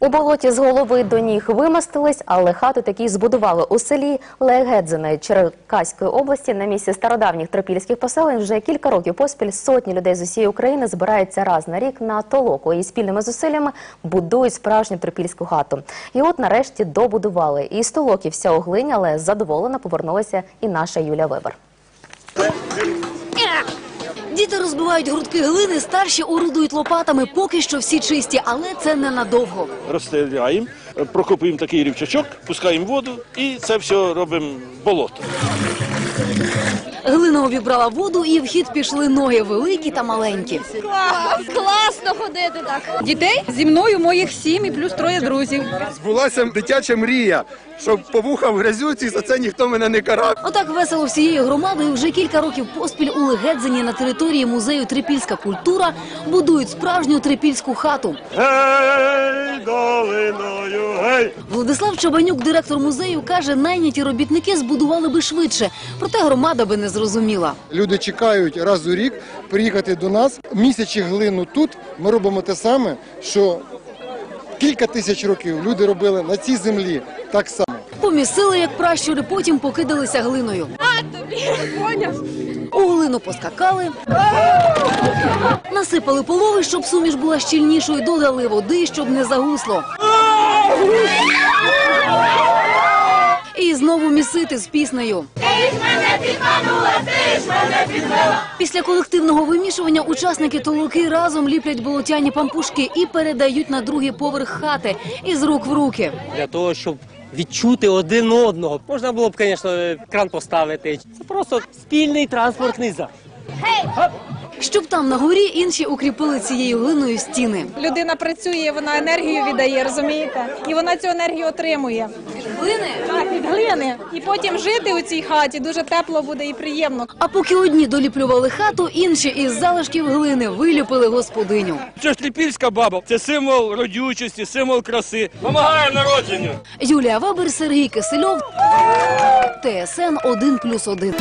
У болоті з голови до ніг вимостились, але хату такі збудували у селі Легедзине Черкаської області на місці стародавніх трипільських поселень. Вже кілька років поспіль сотні людей з усієї України збираються раз на рік на толоку і спільними зусиллями будують справжню трипільську хату. І от нарешті добудували. І з толоки вся у глині, але задоволена повернулася і наша Юля Вебер. Діти розбивають грудки глини, старші орудують лопатами. Поки що всі чисті, але це ненадовго. розстріляємо, прокопуємо такий рівчачок, пускаємо воду і це все робимо болото. Глина обібрала воду, і в хід пішли ноги великі та маленькі. Клас! Класно ходити так. Дітей зі мною моїх сім і плюс троє друзів. Збулася дитяча мрія, щоб по вухам грязюці, за це ніхто мене не карав. Отак весело всією громадою вже кілька років поспіль у Легедзині на території музею Трипільська культура будують справжню трипільську хату. Гей, долиною, гей! Владислав Чабанюк, директор музею, каже, найняті робітники збудували би швидше, проте громада би не зрозуміла. Люди чекають раз у рік приїхати до нас. Місячі глину тут ми робимо те саме, що кілька тисяч років люди робили на цій землі так само. Помісили, як пращури, потім покидалися глиною. У глину поскакали, насипали полови, щоб суміш була щільнішою, додали води, щоб не загусло. Знову місити з піснею. Після колективного вимішування учасники толоки разом ліплять болотяні пампушки і передають на другий поверх хати із рук в руки. для того, щоб відчути один одного. Можна було б, звісно, кран поставити. Це просто спільний транспортний засіб. Щоб там на горі інші укріпили цією глиною стіни. Людина працює, вона енергію віддає, розумієте? І вона цю енергію отримує. Глини? Так, від глини. І потім жити у цій хаті дуже тепло буде і приємно. А поки одні доліплювали хату, інші із залишків глини виліпили господиню. Це ж трипільська баба, це символ родючості, символ краси. Помагає народженню. Юлія Вабер, Сергій Кисельов, ТСН 1+,1.